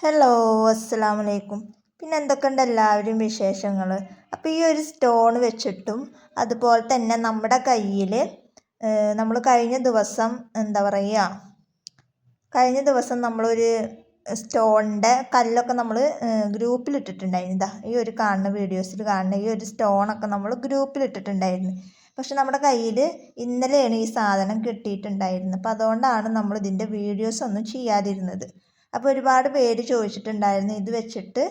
Hello അസ്സാം വലൈക്കും പിന്നെ എന്തൊക്കെയുണ്ട് എല്ലാവരും വിശേഷങ്ങൾ അപ്പോൾ ഈ ഒരു സ്റ്റോൺ വെച്ചിട്ടും അതുപോലെ തന്നെ നമ്മുടെ കയ്യിൽ നമ്മൾ കഴിഞ്ഞ ദിവസം എന്താ പറയുക കഴിഞ്ഞ ദിവസം നമ്മളൊരു സ്റ്റോണിന്റെ കല്ലൊക്കെ നമ്മൾ ഗ്രൂപ്പിലിട്ടിട്ടുണ്ടായിരുന്നു. ഇതാ ഈ ഒരു കാണുന്ന വീഡിയോസിൽ കാണുന്ന ഈ ഒരു സ്റ്റോണൊക്കെ നമ്മൾ ഗ്രൂപ്പിലിട്ടിട്ടുണ്ടായിരുന്നു. പക്ഷെ നമ്മുടെ കയ്യിൽ ഇന്നലെയാണ് ഈ സാധനം കിട്ടിയിട്ടുണ്ടായിരുന്നത്. അപ്പോൾ അതുകൊണ്ടാണ് നമ്മൾ ഇതിന്റെ വീഡിയോസ് ഒന്നും ചെയ്യാതിരുന്നത്. അപ്പോൾ ഒരുപാട് പേര് ചോദിച്ചിട്ടുണ്ടായിരുന്നു ഇത് വെച്ചിട്ട്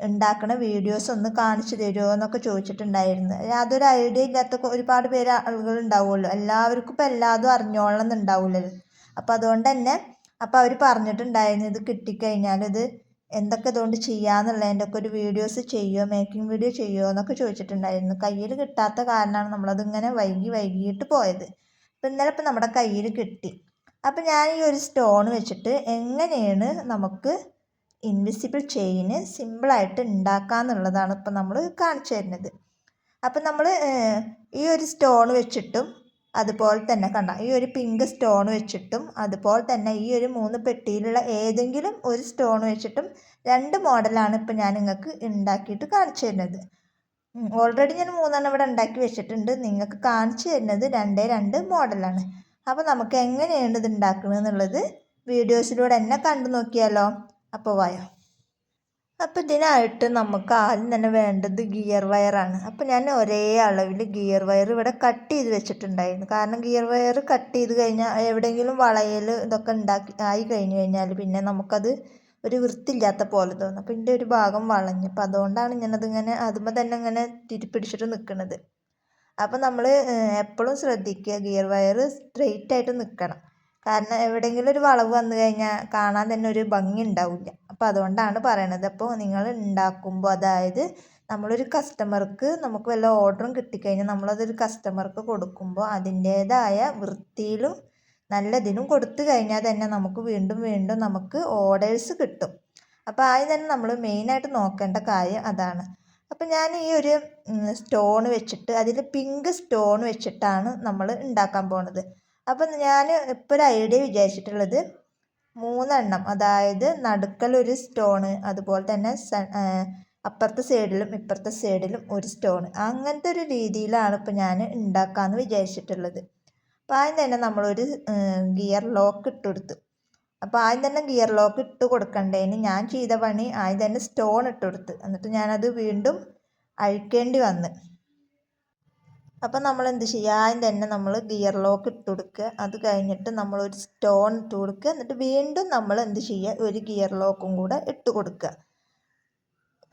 ഉണ്ടാക്കുന്ന വീഡിയോസ് ഒന്ന് കാണിച്ചു തരുമോ എന്നൊക്കെ ചോദിച്ചിട്ടുണ്ടായിരുന്നു. യാതൊരു ഐഡിയ ഇല്ലാത്ത ഒരുപാട് പേര് ആളുകൾ ഉണ്ടാവുമല്ലോ. എല്ലാവർക്കും ഇപ്പോൾ എല്ലാതും അറിഞ്ഞോളണം എന്നുണ്ടാവില്ലല്ലോ അപ്പോൾ അതുകൊണ്ട് തന്നെ അപ്പോൾ അവർ പറഞ്ഞിട്ടുണ്ടായിരുന്നു ഇത് കിട്ടിക്കഴിഞ്ഞാൽ ഇത് എന്തൊക്കെ ഇതുകൊണ്ട് ചെയ്യാമെന്നുള്ളതിന്റെ ഒക്കെ ഒരു വീഡിയോസ് ചെയ്യുമോ മേക്കിംഗ് വീഡിയോ ചെയ്യുമോ എന്നൊക്കെ ചോദിച്ചിട്ടുണ്ടായിരുന്നു. കയ്യിൽ കിട്ടാത്ത കാരണമാണ് നമ്മളതിങ്ങനെ വൈകി വൈകിയിട്ട് പോയത്. അപ്പോൾ ഇന്നലെ ഇപ്പം നമ്മുടെ കയ്യിൽ കിട്ടി. അപ്പം ഞാൻ ഈ ഒരു സ്റ്റോൺ വെച്ചിട്ട് എങ്ങനെയാണ് നമുക്ക് ഇൻവിസിബിൾ ചെയിന് സിമ്പിളായിട്ട് ഉണ്ടാക്കാമെന്നുള്ളതാണ് ഇപ്പം നമ്മൾ കാണിച്ചു തരുന്നത്. അപ്പം നമ്മൾ ഈ ഒരു സ്റ്റോൺ വെച്ചിട്ടും അതുപോലെ തന്നെ കണ്ട ഈ ഒരു പിങ്ക് സ്റ്റോൺ വെച്ചിട്ടും അതുപോലെ തന്നെ ഈ ഒരു മൂന്ന് പെട്ടിയിലുള്ള ഏതെങ്കിലും ഒരു സ്റ്റോൺ വെച്ചിട്ടും രണ്ട് മോഡലാണ് ഇപ്പം ഞാൻ നിങ്ങൾക്ക് ഉണ്ടാക്കിയിട്ട് കാണിച്ചു തരുന്നത്. ഓൾറെഡി ഞാൻ മൂന്നെണ്ണം ഇവിടെ ഉണ്ടാക്കി വെച്ചിട്ടുണ്ട്. നിങ്ങൾക്ക് കാണിച്ചു തരുന്നത് രണ്ടേ രണ്ട് മോഡലാണ്. അപ്പോൾ നമുക്ക് എങ്ങനെയാണ് ഇത് ഉണ്ടാക്കുന്നത് എന്നുള്ളത് വീഡിയോസിലൂടെ തന്നെ കണ്ടു നോക്കിയാലോ. അപ്പോൾ വായോ. അപ്പോൾ ഇതിനായിട്ട് നമുക്ക് ആദ്യം തന്നെ വേണ്ടത് ഗിയർ വയറാണ് അപ്പോൾ ഞാൻ ഒരേ അളവിൽ ഗിയർ വയർ ഇവിടെ കട്ട് ചെയ്ത് വെച്ചിട്ടുണ്ടായിരുന്നു. കാരണം ഗിയർ വയർ കട്ട് ചെയ്ത് കഴിഞ്ഞാൽ എവിടെയെങ്കിലും വളയൽ ഇതൊക്കെ ഉണ്ടാക്കി ആയി കഴിഞ്ഞു കഴിഞ്ഞാൽ പിന്നെ നമുക്കത് ഒരു വൃത്തിയില്ലാത്ത പോലെ തോന്നും. അപ്പോൾ ഇതിന്റെ ഒരു ഭാഗം വളഞ്ഞു. അപ്പോൾ അതുകൊണ്ടാണ് ഞാനതിങ്ങനെ അതുമ്പോൾ തന്നെ ഇങ്ങനെ തിരിപ്പിടിച്ചിട്ട് നിൽക്കുന്നത് അപ്പോൾ നമ്മൾ എപ്പോഴും ശ്രദ്ധിക്കുക ഗിയർ വയർ സ്ട്രെയിറ്റ് ആയിട്ട് നിൽക്കണം കാരണം എവിടെയെങ്കിലും ഒരു വളവ് വന്നു കഴിഞ്ഞാൽ കാണാൻ തന്നെ ഒരു ഭംഗി ഉണ്ടാവില്ല. അപ്പോൾ അതുകൊണ്ടാണ് പറയണത്. അപ്പോൾ നിങ്ങൾ ഉണ്ടാക്കുമ്പോൾ അതായത് നമ്മളൊരു കസ്റ്റമർക്ക് നമുക്ക് വല്ല ഓർഡറും കിട്ടിക്കഴിഞ്ഞാൽ നമ്മളതൊരു കസ്റ്റമർക്ക് കൊടുക്കുമ്പോൾ അതിന്റേതായ വൃത്തിയിലും നല്ലതിനും കൊടുത്തു കഴിഞ്ഞാൽ തന്നെ നമുക്ക് വീണ്ടും വീണ്ടും നമുക്ക് ഓർഡേഴ്സ് കിട്ടും. അപ്പോൾ ആദ്യം തന്നെ നമ്മൾ മെയിനായിട്ട് നോക്കേണ്ട കാര്യം അതാണ്. അപ്പോൾ ഞാൻ ഈ ഒരു സ്റ്റോൺ വെച്ചിട്ട് അതിൽ പിങ്ക് സ്റ്റോൺ വെച്ചിട്ടാണ് നമ്മൾ ഉണ്ടാക്കാൻ പോണത്. അപ്പം ഞാൻ ഇപ്പോൾ ഒരു ഐഡിയ വിചാരിച്ചിട്ടുള്ളത് മൂന്നെണ്ണം അതായത് നടുക്കലൊരു സ്റ്റോണ് അതുപോലെ തന്നെ അപ്പുറത്തെ സൈഡിലും ഇപ്പുറത്തെ സൈഡിലും ഒരു സ്റ്റോൺ അങ്ങനത്തെ ഒരു രീതിയിലാണ് ഇപ്പോൾ ഞാൻ ഉണ്ടാക്കാമെന്ന് വിചാരിച്ചിട്ടുള്ളത്. അപ്പോൾ ആദ്യം തന്നെ നമ്മളൊരു ഗിയർ ലോക്ക് ഇട്ടുകൊടുത്തു അപ്പോൾ ആദ്യം തന്നെ ഗിയർ ലോക്ക് ഇട്ട് കൊടുക്കണ്ടേന്. ഞാൻ ചെയ്ത പണി ആദ്യം തന്നെ സ്റ്റോൺ ഇട്ട് കൊടുത്ത്. എന്നിട്ട് ഞാനത് വീണ്ടും അഴിക്കേണ്ടി വന്ന്. അപ്പോൾ നമ്മൾ എന്ത് ചെയ്യുക ആദ്യം തന്നെ നമ്മൾ ഗിയർ ലോക്ക് ഇട്ട് കൊടുക്കുക. അത് കഴിഞ്ഞിട്ട് നമ്മൾ ഒരു സ്റ്റോൺ ഇട്ട് കൊടുക്കുക. എന്നിട്ട് വീണ്ടും നമ്മൾ എന്ത് ചെയ്യുക? ഒരു ഗിയർ ലോക്കും കൂടെ ഇട്ട് കൊടുക്കുക.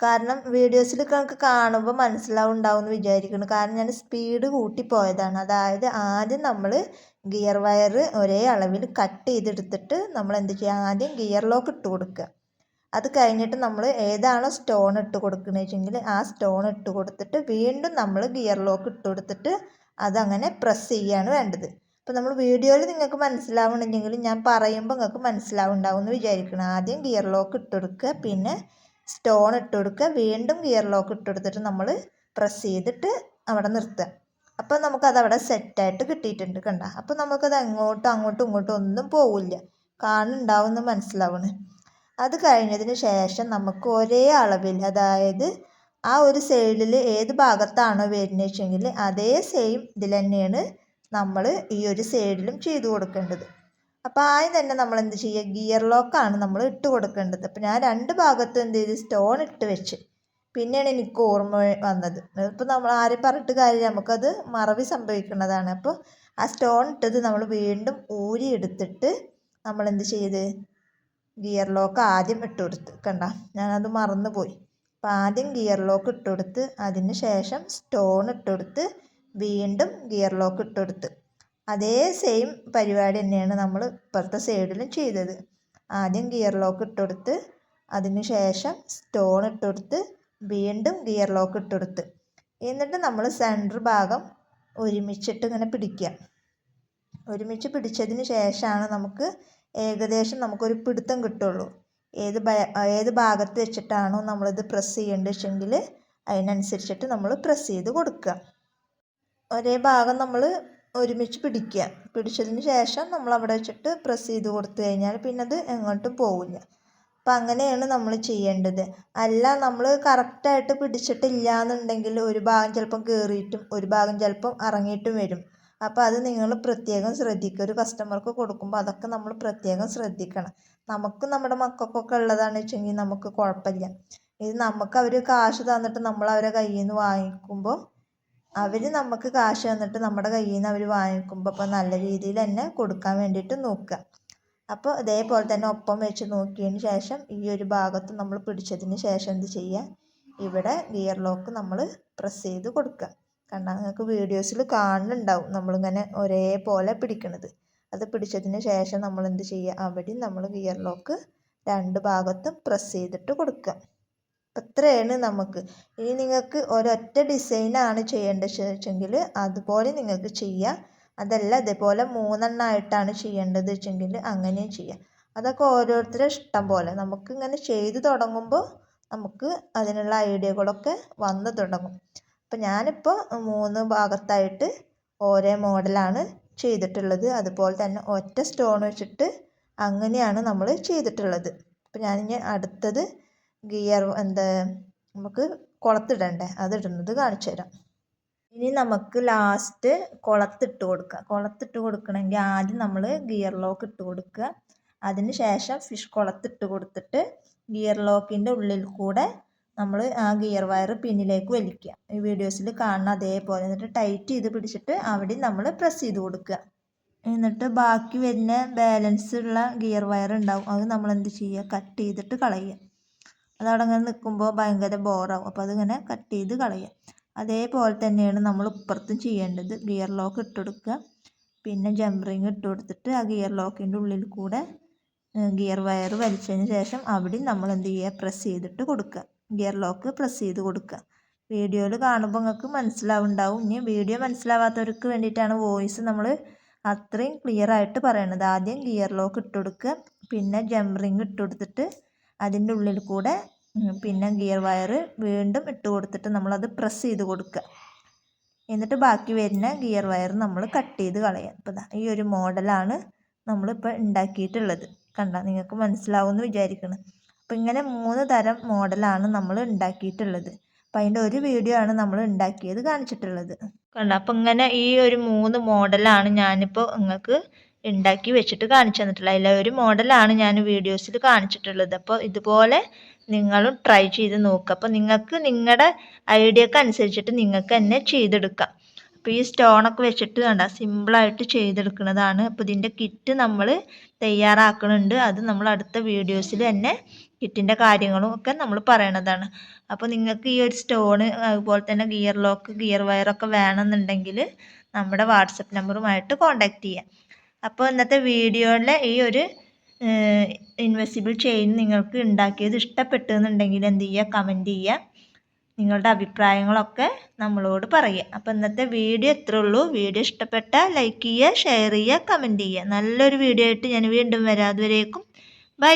കാരണം വീഡിയോസിൽ നമുക്ക് കാണുമ്പോൾ മനസ്സിലാവുണ്ടാവും എന്ന് വിചാരിക്കുന്നു. കാരണം ഞാൻ സ്പീഡ് കൂട്ടി പോയതാണ് അതായത് ആദ്യം നമ്മൾ ഗിയർ വയർ ഒരേ അളവിൽ കട്ട് ചെയ്തെടുത്തിട്ട് നമ്മൾ എന്ത് ചെയ്യുക ആദ്യം ഗിയർ ലോക്ക് ഇട്ട് കൊടുക്കുക. അത് കഴിഞ്ഞിട്ട് നമ്മൾ ഏതാണോ സ്റ്റോൺ ഇട്ട് കൊടുക്കുന്നത് വെച്ചെങ്കിൽ ആ സ്റ്റോൺ ഇട്ട് കൊടുത്തിട്ട് വീണ്ടും നമ്മൾ ഗിയർ ലോക്ക് ഇട്ട് കൊടുത്തിട്ട് അതങ്ങനെ പ്രസ് ചെയ്യുകയാണ് വേണ്ടത്. അപ്പോൾ നമ്മൾ വീഡിയോയിൽ നിങ്ങൾക്ക് മനസ്സിലാവണമെങ്കിൽ ഞാൻ പറയുമ്പോൾ നിങ്ങൾക്ക് മനസ്സിലാവുണ്ടാവും എന്ന് വിചാരിക്കണം ആദ്യം ഗിയർ ലോക്ക് ഇട്ട് കൊടുക്കുക. പിന്നെ സ്റ്റോൺ ഇട്ട് കൊടുക്കുക. വീണ്ടും ഗിയർ ലോക്ക് ഇട്ട് കൊടുത്തിട്ട് നമ്മൾ പ്രസ് ചെയ്തിട്ട് അവിടെ നിർത്തുക. അപ്പോൾ നമുക്കത് അവിടെ സെറ്റായിട്ട് കിട്ടിയിട്ടുണ്ട് കണ്ട. അപ്പോൾ നമുക്കത് അങ്ങോട്ടും അങ്ങോട്ടും ഇങ്ങോട്ടും ഒന്നും പോവില്ല. കാണുന്നുണ്ടാവുമെന്ന് മനസ്സിലാവുന്നു. അത് കഴിഞ്ഞതിന് ശേഷം നമുക്ക് ഒരേ അളവിൽ അതായത് ആ ഒരു സൈഡിൽ ഏത് ഭാഗത്താണോ വരുന്നത് വെച്ചെങ്കിൽ അതേ സെയിം ഇതിൽ തന്നെയാണ് നമ്മൾ ഈ ഒരു സൈഡിലും ചെയ്തു കൊടുക്കേണ്ടത്. അപ്പോൾ ആദ്യം തന്നെ നമ്മൾ എന്ത് ചെയ്യുക? ഗിയർ ലോക്കാണ് നമ്മൾ ഇട്ട് കൊടുക്കേണ്ടത്. അപ്പോൾ ഞാൻ രണ്ട് ഭാഗത്തും എന്ത് ചെയ്ത്? സ്റ്റോൺ ഇട്ട് വെച്ച്. പിന്നെയാണ് എനിക്ക് ഓർമ്മ വന്നത്. ഇപ്പോൾ നമ്മൾ ആരും പറഞ്ഞിട്ട് കാര്യം നമുക്കത് മറവി സംഭവിക്കുന്നതാണ്. അപ്പോൾ ആ സ്റ്റോൺ ഇട്ടത് നമ്മൾ വീണ്ടും ഊരി എടുത്തിട്ട് നമ്മൾ എന്ത് ചെയ്ത്? ഗിയർ ലോക്ക് ആദ്യം ഇട്ട് കൊടുത്ത്. കണ്ട? ഞാനത് മറന്നു പോയി. അപ്പോൾ ആദ്യം ഗിയർ ലോക്ക് ഇട്ട് കൊടുത്ത്. അതിന് ശേഷം സ്റ്റോൺ ഇട്ട് കൊടുത്ത്. വീണ്ടും ഗിയർ ലോക്ക് ഇട്ട് കൊടുത്ത്. അതേ സെയിം പരിപാടി തന്നെയാണ് നമ്മൾ ഇപ്പുറത്തെ സൈഡിലും ചെയ്തത്. ആദ്യം ഗിയർ ലോക്ക് ഇട്ടുകൊടുത്ത് അതിന് ശേഷം സ്റ്റോൺ ഇട്ടുകൊടുത്ത് വീണ്ടും ഗിയർ ലോക്ക് ഇട്ടുകൊടുത്ത് എന്നിട്ട് നമ്മൾ സെന്റർ ഭാഗം ഒരുമിച്ചിട്ട് ഇങ്ങനെ പിടിക്കുക. ഒരുമിച്ച് പിടിച്ചതിന് ശേഷമാണ് നമുക്ക് ഏകദേശം നമുക്കൊരു പിടുത്തം കിട്ടുള്ളൂ. ഏത് ഏത് ഭാഗത്ത് വെച്ചിട്ടാണോ നമ്മളിത് പ്രസ് ചെയ്യേണ്ടത് വെച്ചെങ്കിൽ അതിനനുസരിച്ചിട്ട് നമ്മൾ പ്രസ് ചെയ്ത് കൊടുക്കുക. ഒരേ ഭാഗം നമ്മൾ ഒരുമിച്ച് പിടിക്കുക. പിടിച്ചതിന് ശേഷം നമ്മൾ അവിടെ വെച്ചിട്ട് പ്രസ് ചെയ്ത് കൊടുത്തു കഴിഞ്ഞാൽ പിന്നെ അത് എങ്ങോട്ടും പോവില്ല. അപ്പം അങ്ങനെയാണ് നമ്മൾ ചെയ്യേണ്ടത്. അല്ല നമ്മൾ കറക്റ്റായിട്ട് പിടിച്ചിട്ടില്ല എന്നുണ്ടെങ്കിൽ ഒരു ഭാഗം ചിലപ്പം കയറിയിട്ടും ഒരു ഭാഗം ചിലപ്പം ഇറങ്ങിയിട്ടും വരും. അപ്പോൾ അത് നിങ്ങൾ പ്രത്യേകം ശ്രദ്ധിക്കുക. ഒരു കസ്റ്റമർക്ക് കൊടുക്കുമ്പോൾ അതൊക്കെ നമ്മൾ പ്രത്യേകം ശ്രദ്ധിക്കണം. നമുക്ക് നമ്മുടെ മക്കൾക്കൊക്കെ ഉള്ളതാണെന്ന് വെച്ചെങ്കിൽ നമുക്ക് കുഴപ്പമില്ല. ഇത് നമുക്ക് അവർ കാശ് തന്നിട്ട് നമ്മൾ അവരെ കയ്യിൽ നിന്ന് വാങ്ങിക്കുമ്പോൾ അവർ നമുക്ക് കാശ് തന്നിട്ട് നമ്മുടെ കയ്യിൽ നിന്ന് അവർ വാങ്ങിക്കുമ്പോൾ അപ്പോൾ നല്ല രീതിയിൽ തന്നെ കൊടുക്കാൻ വേണ്ടിയിട്ട് നോക്കുക. അപ്പോൾ ഇതേപോലെ തന്നെ ഒപ്പം വെച്ച് നോക്കിയതിന് ശേഷം ഈ ഒരു ഭാഗത്ത് നമ്മൾ പിടിച്ചതിന് ശേഷം എന്ത് ചെയ്യുക? ഇവിടെ ഗിയർ ലോക്ക് നമ്മൾ പ്രസ് ചെയ്ത് കൊടുക്കുക. കണ്ടാൽ നിങ്ങൾക്ക് വീഡിയോസിൽ കാണുന്നുണ്ടാവും നമ്മളിങ്ങനെ ഒരേപോലെ പിടിക്കണത്. അത് പിടിച്ചതിന് ശേഷം നമ്മൾ എന്ത് ചെയ്യുക? അവിടെയും നമ്മൾ ഗിയർ ലോക്ക് രണ്ട് ഭാഗത്തും പ്രസ് ചെയ്തിട്ട് കൊടുക്കുക. അപ്പം ഇത്രയാണ് നമുക്ക്. ഇനി നിങ്ങൾക്ക് ഒരൊറ്റ ഡിസൈനാണ് ചെയ്യേണ്ടത് വെച്ചെങ്കിൽ അതുപോലെ നിങ്ങൾക്ക് ചെയ്യാം. അതല്ല ഇതേപോലെ മൂന്നെണ്ണമായിട്ടാണ് ചെയ്യേണ്ടത് വെച്ചെങ്കിൽ അങ്ങനെയും ചെയ്യാം. അതൊക്കെ ഓരോരുത്തരുടെ ഇഷ്ടം പോലെ. നമുക്ക് ഇങ്ങനെ ചെയ്ത് തുടങ്ങുമ്പോൾ നമുക്ക് അതിനുള്ള ഐഡിയകളൊക്കെ വന്നു തുടങ്ങും. അപ്പം ഞാനിപ്പോൾ മൂന്ന് ഭാഗത്തായിട്ട് ഓരോ മോഡലാണ് ചെയ്തിട്ടുള്ളത്. അതുപോലെ തന്നെ ഒറ്റ സ്റ്റോൺ വെച്ചിട്ട് അങ്ങനെയാണ് നമ്മൾ ചെയ്തിട്ടുള്ളത്. അപ്പം ഞാനിനി അടുത്തത് ഗിയർ എന്താ നമുക്ക് കുളത്തിടണ്ടേ? അതിടുന്നത് കാണിച്ചു തരാം. ഇനി നമുക്ക് ലാസ്റ്റ് കുളത്തിട്ട് കൊടുക്കുക കുളത്തിട്ട് കൊടുക്കണമെങ്കിൽ ആദ്യം നമ്മൾ ഗിയർ ലോക്ക് ഇട്ട് കൊടുക്കുക. അതിന് ശേഷം ഫിഷ് കുളത്തിട്ട് കൊടുത്തിട്ട് ഗിയർ ലോക്കിന്റെ ഉള്ളിൽ കൂടെ നമ്മൾ ആ ഗിയർ വയർ പിന്നിലേക്ക് വലിക്കുക. ഈ വീഡിയോസിൽ കാണുന്ന അതേപോലെ. എന്നിട്ട് ടൈറ്റ് ചെയ്ത് പിടിച്ചിട്ട് അവിടെ നമ്മൾ പ്രസ് ചെയ്ത് കൊടുക്കുക. എന്നിട്ട് ബാക്കി വരുന്ന ബാലൻസ് ഉള്ള ഗിയർ വയർ ഉണ്ടാവും. അത് നമ്മൾ എന്ത് ചെയ്യുക? കട്ട് ചെയ്തിട്ട് കളയുക. അതവിടെ അങ്ങനെ നിൽക്കുമ്പോൾ ഭയങ്കര ബോറാവും. അപ്പോൾ അതിങ്ങനെ കട്ട് ചെയ്ത് കളയുക അതേപോലെ തന്നെയാണ് നമ്മൾ ഇപ്പുറത്തും ചെയ്യേണ്ടത്. ഗിയർ ലോക്ക് ഇട്ട് കൊടുക്കുക. പിന്നെ ജംപറിങ് ഇട്ട് കൊടുത്തിട്ട് ആ ഗിയർ ലോക്കിന്റെ ഉള്ളിൽ കൂടെ ഗിയർ വയർ വലിച്ചതിന് ശേഷം അവിടെ നമ്മൾ എന്ത് ചെയ്യുക? പ്രസ് ചെയ്തിട്ട് കൊടുക്കുക. ഗിയർ ലോക്ക് പ്രസ് ചെയ്ത് കൊടുക്കുക. വീഡിയോയിൽ കാണുമ്പോൾ നിങ്ങൾക്ക് മനസ്സിലാവുണ്ടാവും. ഇനി വീഡിയോ മനസ്സിലാവാത്തവർക്ക് വേണ്ടിയിട്ടാണ് വോയിസ് നമ്മൾ അത്രയും ക്ലിയർ ആയിട്ട് പറയണത്. ആദ്യം ഗിയർ ലോക്ക് ഇട്ട് കൊടുക്കുക. പിന്നെ ജംപറിങ് ഇട്ട് കൊടുത്തിട്ട് അതിന്റെ ഉള്ളിൽ കൂടെ പിന്നെ ഗിയർ വയർ വീണ്ടും ഇട്ട് കൊടുത്തിട്ട് നമ്മളത് പ്രസ് ചെയ്ത് കൊടുക്കുക. എന്നിട്ട് ബാക്കി വരുന്ന ഗിയർ വയർ നമ്മൾ കട്ട് ചെയ്ത് കളയുക. അപ്പോൾ ഈ ഒരു മോഡലാണ് നമ്മളിപ്പോൾ ഉണ്ടാക്കിയിട്ടുള്ളത്. കണ്ട നിങ്ങൾക്ക് മനസ്സിലാവുമെന്ന് വിചാരിക്കണം. അപ്പോൾ ഇങ്ങനെ മൂന്ന് തരം മോഡലാണ് നമ്മൾ ഉണ്ടാക്കിയിട്ടുള്ളത്. അപ്പോൾ അതിന്റെ ഒരു വീഡിയോ ആണ് നമ്മൾ ഉണ്ടാക്കിയത് കാണിച്ചിട്ടുള്ളത്. കണ്ട അപ്പോൾ ഇങ്ങനെ ഈ ഒരു മൂന്ന് മോഡലാണ് ഞാനിപ്പോൾ നിങ്ങൾക്ക് ഉണ്ടാക്കി വെച്ചിട്ട് കാണിച്ചു തന്നിട്ടുള്ളത് അതിലെ ഒരു മോഡലാണ് ഞാൻ വീഡിയോസിൽ കാണിച്ചിട്ടുള്ളത്. അപ്പോൾ ഇതുപോലെ നിങ്ങളും ട്രൈ ചെയ്ത് നോക്കുക അപ്പോൾ നിങ്ങൾക്ക് നിങ്ങളുടെ ഐഡിയക്ക് അനുസരിച്ചിട്ട് നിങ്ങൾക്ക് തന്നെ ചെയ്തെടുക്കാം. അപ്പോൾ ഈ സ്റ്റോണൊക്കെ വെച്ചിട്ട് കണ്ട സിമ്പിളായിട്ട് ചെയ്തെടുക്കുന്നതാണ്. അപ്പോൾ ഇതിന്റെ കിറ്റ് നമ്മൾ തയ്യാറാക്കുന്നുണ്ട്. അത് നമ്മൾ അടുത്ത വീഡിയോസിൽ തന്നെ കിറ്റിന്റെ കാര്യങ്ങളും ഒക്കെ നമ്മൾ പറയണതാണ്. അപ്പോൾ നിങ്ങൾക്ക് ഈ ഒരു സ്റ്റോണ് അതുപോലെ തന്നെ ഗിയർ ലോക്ക് ഗിയർ വയറൊക്കെ വേണമെന്നുണ്ടെങ്കിൽ നമ്മുടെ വാട്സപ്പ് നമ്പറുമായിട്ട് കോൺടാക്റ്റ് ചെയ്യാം. അപ്പോൾ ഇന്നത്തെ വീഡിയോയിലെ ഈ ഒരു ഇൻവെസിബിൾ ചെയിൻ നിങ്ങൾക്ക് ഉണ്ടാക്കിയത് ഇഷ്ടപ്പെട്ടു എന്നുണ്ടെങ്കിൽ എന്ത് ചെയ്യുക? കമന്റ് ചെയ്യുക. നിങ്ങളുടെ അഭിപ്രായങ്ങളൊക്കെ നമ്മളോട് പറയുക. അപ്പോൾ ഇന്നത്തെ വീഡിയോ ഇത്രേ ഉള്ളൂ. വീഡിയോ ഇഷ്ടപ്പെട്ടാൽ ലൈക്ക് ചെയ്യുക ഷെയർ ചെയ്യുക കമന്റ് ചെയ്യുക. നല്ലൊരു വീഡിയോ ആയിട്ട് ഞാൻ വീണ്ടും വരാം. അതുവരേക്കും ബൈ ബൈ